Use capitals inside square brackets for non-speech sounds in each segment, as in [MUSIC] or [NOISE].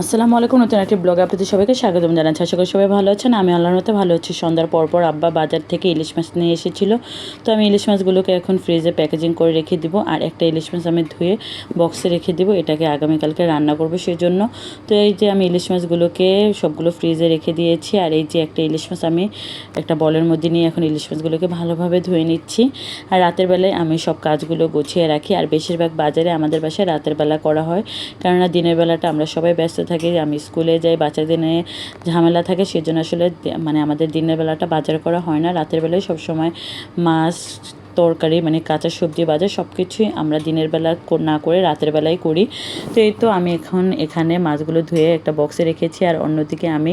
আসসালামু আলাইকুম, নতুন একটি ব্লগ আপনাদের সবাইকে স্বাগতম জানাচ্ছি। আশা করি সবাই ভালো আছেন। আমি আল্লাহর মতো ভালো আছি। সন্ধ্যার পর পর আব্বা বাজার থেকে ইলিশ মাছ নিয়ে এসেছিল। তো আমি ইলিশ মাছগুলোকে এখন ফ্রিজে প্যাকেজিং করে রেখে দিব। আর একটা ইলিশ মাছ আমি ধুয়ে বক্সে রেখে দিব। এটাকে আগামীকালকে রান্না করব সেই জন্য তো এই যে আমি ইলিশ মাছগুলোকে সবগুলো ফ্রিজে রেখে দিয়েছি। আর এই যে একটা ইলিশ মাছ আমি একটা বলের মধ্যে নিয়ে এখন ইলিশ মাছগুলোকে ভালোভাবে ধুয়ে নিচ্ছি। আর রাতের বেলায় আমি সব কাজগুলো গুছিয়ে রাখি। আর বেশিরভাগ বাজারে আমাদের বাসায় রাতের বেলা করা হয়। কেননা দিনের বেলাটা আমরা সবাই ব্যস্ত থাকি, আমি স্কুলে যাই, বাচ্চাদের নিয়ে ঝামেলা থাকে, সেজন্য আসলে মানে আমাদের দিনের বেলাটা বাজার করা হয় না। রাতের বেলায় সবসময় মাছ তরকারি মানে কাঁচা সবজি বাজার সব কিছুই আমরা দিনের বেলা না করে রাতের বেলায় করি। তো এই তো আমি এখন এখানে মাছগুলো ধুয়ে একটা বক্সে রেখেছি। আর অন্যদিকে আমি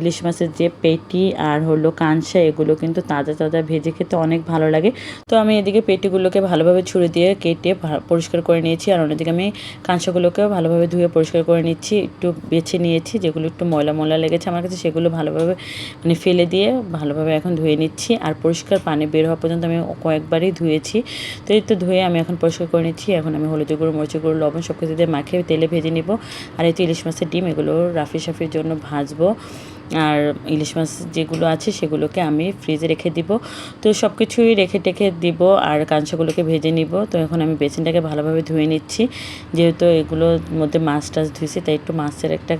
ইলিশ মাছের যে পেটি আর হলো কাঁচা, এগুলো কিন্তু তাজা তাজা ভেজে খেতে অনেক ভালো লাগে। তো আমি এদিকে পেটিগুলোকে ভালোভাবে ছুঁড়ে দিয়ে কেটে পরিষ্কার করে নিয়েছি। আর অন্যদিকে আমি কাঁচাগুলোকেও ভালোভাবে ধুয়ে পরিষ্কার করে নিচ্ছি। একটু বেছে নিয়েছি, যেগুলো একটু ময়লা ময়লা লেগেছে আমার কাছে, সেগুলো ভালোভাবে মানে ফেলে দিয়ে ভালোভাবে এখন ধুয়ে নিচ্ছি। আর পরিষ্কার পানি বের হওয়া পর্যন্ত আমি কয়েকবার একবারই ধুয়েছি। তো এই তো ধুয়ে আমি এখন পরিষ্কার করে নিচ্ছি। এখন আমি হলুদ গুঁড়ো, মরিচ গুঁড়ো, লবণ সব কিছু দিয়ে মাখিয়ে তেলে ভেজে নিব। আর এই তো ইলিশ মাছের ডিম, এগুলো রাফি সাফির জন্য ভাজবো। আর ইলিশ মাছ যেগুলো আছে সেগুলোকে আমি ফ্রিজে রেখে দিব। তো সব কিছুই রেখে টেখে দিব আর কাঁচাগুলোকে ভেজে নিব। তো এখন আমি বেসিনটাকে ভালোভাবে ধুয়ে নিচ্ছি। যেহেতু এগুলোর মধ্যে মাছ টাছ ধুয়েছি তাই একটু মাছের একটা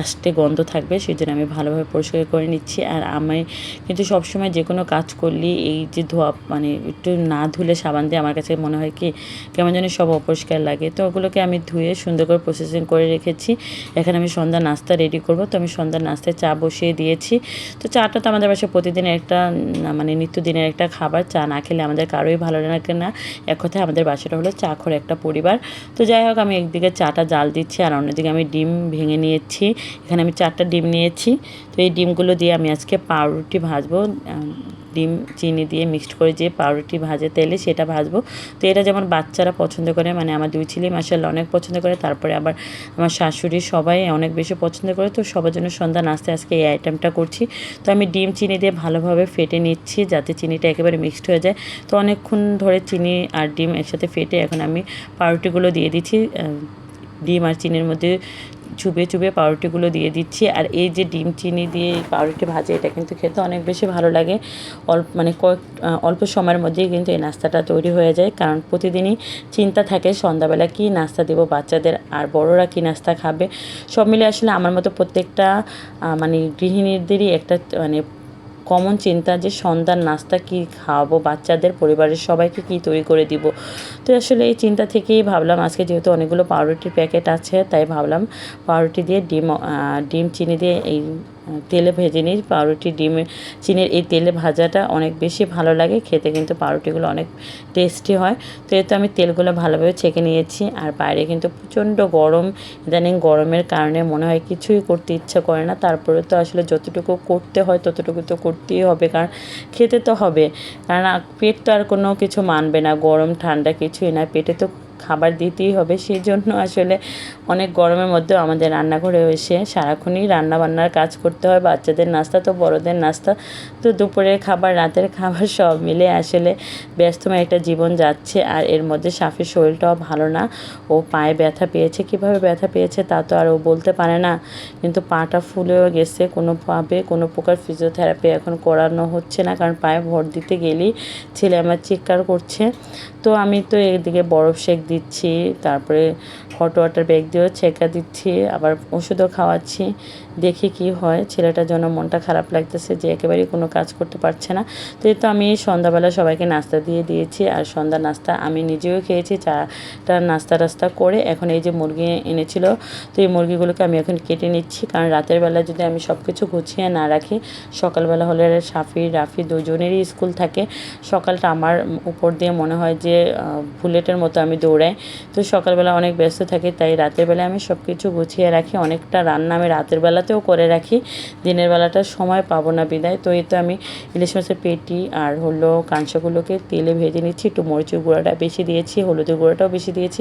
আসতে গন্ধ থাকবে সেই জন্য আমি ভালোভাবে পরিষ্কার করে নিচ্ছি। আর আমি কিন্তু সবসময় যে কোনো কাজ করলে এই যে ধোয়া মানে একটু না ধুলে সাবান দিয়ে আমার কাছে মনে হয় কি, কেমন যেন সব অপরিষ্কার লাগে। তো ওগুলোকে আমি ধুয়ে সুন্দর করে প্রসেসিং করে রেখেছি। এখানে আমি সন্ধ্যা নাস্তা রেডি করব। তো আমি সন্ধ্যা নাস্তায় চা বসিয়ে দিয়েছি। তো চাটা তো আমাদের বাসায় প্রতিদিনের একটা মানে নিত্যদিনের একটা খাবার। চা না খেলে আমাদের কারোই ভালো লাগে না। এক কথায় আমাদের বাসাটা হলো চা খোর একটা পরিবার। তো যাই হোক, আমি একদিকে চাটা জাল দিচ্ছি আর অন্যদিকে আমি ডিম ভেঙে নিয়েছি। এখানে আমি চারটা ডিম নিয়েছি। তো এই ডিমগুলো দিয়ে আমি আজকে পাউরুটি ভাজবো। ডিম, চিনি দিয়ে মিক্সড করে যে পাউরুটি ভাজে তেলে সেটা ভাজবো। তো এটা যেমন বাচ্চারা পছন্দ করে মানে আমার দুই ছেলে মাসাল্লাহ অনেক পছন্দ করে, তারপরে আবার আমার শাশুড়ি সবাই অনেক বেশি পছন্দ করে। তো সবার জন্য সন্ধ্যা নাস্তে আজকে এই আইটেমটা করছি। তো আমি ডিম, চিনি দিয়ে ভালোভাবে ফেটে নিচ্ছি যাতে চিনিটা একেবারে মিক্সড হয়ে যায়। তো অনেকক্ষণ ধরে চিনি আর ডিম একসাথে ফেটে এখন আমি পাউরুটিগুলো দিয়ে দিচ্ছি ডিম আর চিনির মধ্যে চুবে চুবে পাউরুটিগুলো দিয়ে দিচ্ছি। আর এই যে ডিম চিনি দিয়ে এই পাউরুটি ভাজে, এটা কিন্তু খেতে অনেক বেশি ভালো লাগে। অল্প মানে কয়েক অল্প সময়ের মধ্যেই কিন্তু এই নাস্তাটা তৈরি হয়ে যায়। কারণ প্রতিদিনই চিন্তা থাকে সন্ধ্যাবেলা কি নাস্তা দেবো বাচ্চাদের আর বড়রা কি নাস্তা খাবে। সব মিলে আসলে আমার মতো প্রত্যেকটা মানে গৃহিণীদেরই একটা মানে কমন চিন্তা যে সন্ধ্যার নাস্তা কি খাওয়াবো, বাচ্চাদের পরিবারের সবাইকে কি তৈরি করে দিব। তো আসলে এই চিন্তা থেকেই ভাবলাম আজকে যেহেতু অনেকগুলো পাউরুটির প্যাকেট আছে, তাই ভাবলাম পাউরুটি দিয়ে ডিম ডিম, চিনি দিয়ে এই তেলে ভেজে নিই। পাউরুটি, ডিমে, চিনির এই তেলে ভাজাটা অনেক বেশি ভালো লাগে। খেতে কিন্তু পাউরুটিগুলো অনেক টেস্টি হয়। তো এতে আমি তেলগুলো ভালোভাবে ছেঁকে নিয়েছি। আর বাইরে কিন্তু প্রচণ্ড গরম। ইদানিং গরমের কারণে মনে হয় কিছুই করতে ইচ্ছা করে না। তারপরে তো আসলে যতটুকু করতে হয়, ততটুকু তো করতেই হবে। কারণ খেতে তো হবে। কারণ পেট তো আর কোনো কিছু মানবে না। গরম, ঠান্ডা কিছুই না। পেটে তো খাবার দিতেই হবে। সেই জন্য আসলে অনেক গরমের মধ্যেও আমাদের রান্নাঘরে এসে সারাক্ষণই রান্নাবান্নার কাজ করতে হয়। বাচ্চাদের নাস্তা তো, বড়দের নাস্তা তো, দুপুরের খাবার, রাতের খাবার [LAUGHS] সব মিলে আসলে ব্যস্তময় একটা জীবন যাচ্ছে। আর এর মধ্যে সাফির শরীরটাও ভালো না। ও পায়ে ব্যথা পেয়েছে। কীভাবে ব্যথা পেয়েছে তা তো আর ও বলতে পারে না। কিন্তু পাটা ফুলেও গেছে। কোনোভাবে কোনো প্রকার ফিজিওথেরাপি এখন করানো হচ্ছে না। কারণ পায়ে ভর দিতে গেলেই ছেলে আমার চিৎকার করছে। তো আমি তো এদিকে বরফ শেক দিচ্ছি, তারপরে হট ওয়াটার ব্যাগ দিয়েও ছেঁকা দিচ্ছি, আবার ওষুধও খাওয়াচ্ছি, দেখি কি হয়। ছেলেটার জন্য মনটা খারাপ লাগতেছে যে একেবারেই কোনো কাজ করতে পারছে না। তো তো আমি সন্ধ্যাবেলা সবাইকে নাস্তা দিয়ে দিয়েছি, আর সন্ধ্যা নাস্তা আমি নিজেও খেয়েছি, চাটা নাস্তা টাস্তা করে এখন এই যে মুরগি এনেছিল, তো এই মুরগিগুলোকে আমি এখন কেটে নিচ্ছি। কারণ রাতের বেলা যদি আমি সব কিছু গুছিয়ে না রাখি, সকালবেলা হলে সাফি, রাফি দুজনেরই স্কুল থাকে। সকালটা আমার উপর দিয়ে মনে হয় যে বুলেটের মতো আমি দৌড়াই তো সকালবেলা অনেক ব্যস্ত থাকি, তাই রাতের বেলা আমি সব কিছু গুছিয়ে রাখি। অনেকটা রান্না আমি রাতের বেলাতেও করে রাখি। দিনের বেলাটা সময় পাবো না বিদায়। তো এই তো আমি ইলিশ মাছের পেটি আর হলো কাঁচাগুলোকে তেলে ভেজে নিচ্ছি। একটু মরিচের গুঁড়াটা বেশি দিয়েছি, হলুদের গুঁড়োটাও বেশি দিয়েছি।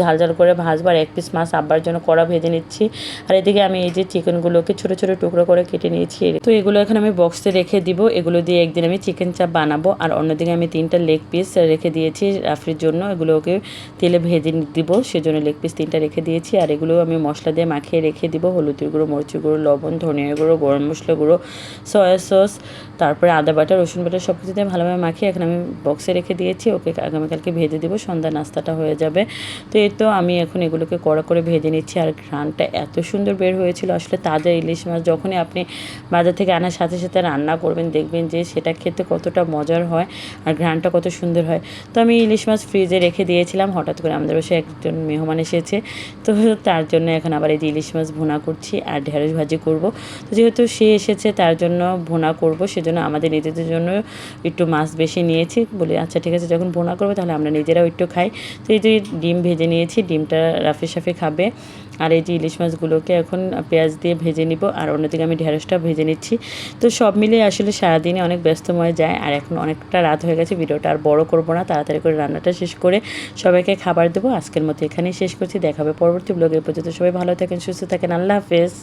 ঝাল ঝাল করে ভাজবার, এক পিস মাছ আব্বার জন্য কড়া ভেজে নিচ্ছি। আর এদিকে আমি এই যে চিকেনগুলোকে ছোটো ছোটো টুকরো করে কেটে নিয়েছি। তো এগুলো এখন আমি বক্সে রেখে দিব। এগুলো দিয়ে একদিন আমি চিকেন চাপ বানাবো। আর অন্যদিকে আমি তিনটা লেগ পিস রেখে দিয়েছি রাফরির জন্য। এগুলোকে তেলে ভেজে দিব, সেজন্য লেগ পিস তিনটা রেখে দিয়েছি। আর এগুলো আমি মশলা দিয়ে মাখিয়ে রেখে দিব। হলুদের গুঁড়ো, মরিচের গুঁড়ো, লবণ ধনিয়ার গুঁড়ো, গরম মশলা গুঁড়ো সয়া সস তারপরে আদা বাটা, রসুন বাটা সব কিছু দিয়ে ভালোভাবে মাখিয়ে এখন আমি বক্সে রেখে দিয়েছি। ওকে আগামীকালকে ভেজে দিব, সন্ধ্যা নাস্তাটা হয়ে যাবে। তো এই তো আমি এখন এগুলোকে কড়া করে ভেজে নিচ্ছি। আর ঘ্রানটা এত সুন্দর বের হয়েছিল, আসলে তাজা ইলিশ মাছ যখনই আপনি বাজার থেকে আনার সাথে সাথে রান্না করবেন, দেখবেন যে সেটা খেতে কতটা মজার হয়, আর ঘ্রানটা কত সুন্দর হয়। তো আমি ইলিশ মাছ ফ্রিজে রেখে দিয়েছিলাম, হঠাৎ করে আমাদের বাসায় একজন মেহমান এসেছে। তো তার জন্য এখন আবার এই যে ইলিশ মাছ ভোনা করছি আর ঢেঁড়স ভাজি করব। তো যেহেতু সে এসেছে, তার জন্য ভোনা করব, সেজন্য আমাদের নিজেদের জন্য একটু মাছ বেশি নিয়েছি। বলি আচ্ছা ঠিক আছে, যখন ভুনা করব তাহলে আমরা নিজেরাও একটু খাই। তো এই যে ডিম ভেজে নিয়েছি, ডিমটা রাফে সাফে খাবে। আর এই যে ইলিশ মাছগুলোকে এখন পেঁয়াজ দিয়ে ভেজে নিব, আর অন্যদিকে আমি ঢেঁড়সটা ভেজে নিচ্ছি। তো সব মিলে আসলে সারাদিনে অনেক ব্যস্তময় যায়, আর এখন অনেকটা রাত হয়ে গেছে, ভিডিওটা আর বড় করব না, তাড়াতাড়ি করে রান্নাটা শেষ করে সবাইকে খাবার দেবো। আজকের মতো এখানেই শেষ করছি দেখাবে পরবর্তী ব্লগের পর্যন্ত সবাই ভালো থাকেন, সুস্থ থাকেন, আল্লাহ হাফেজ।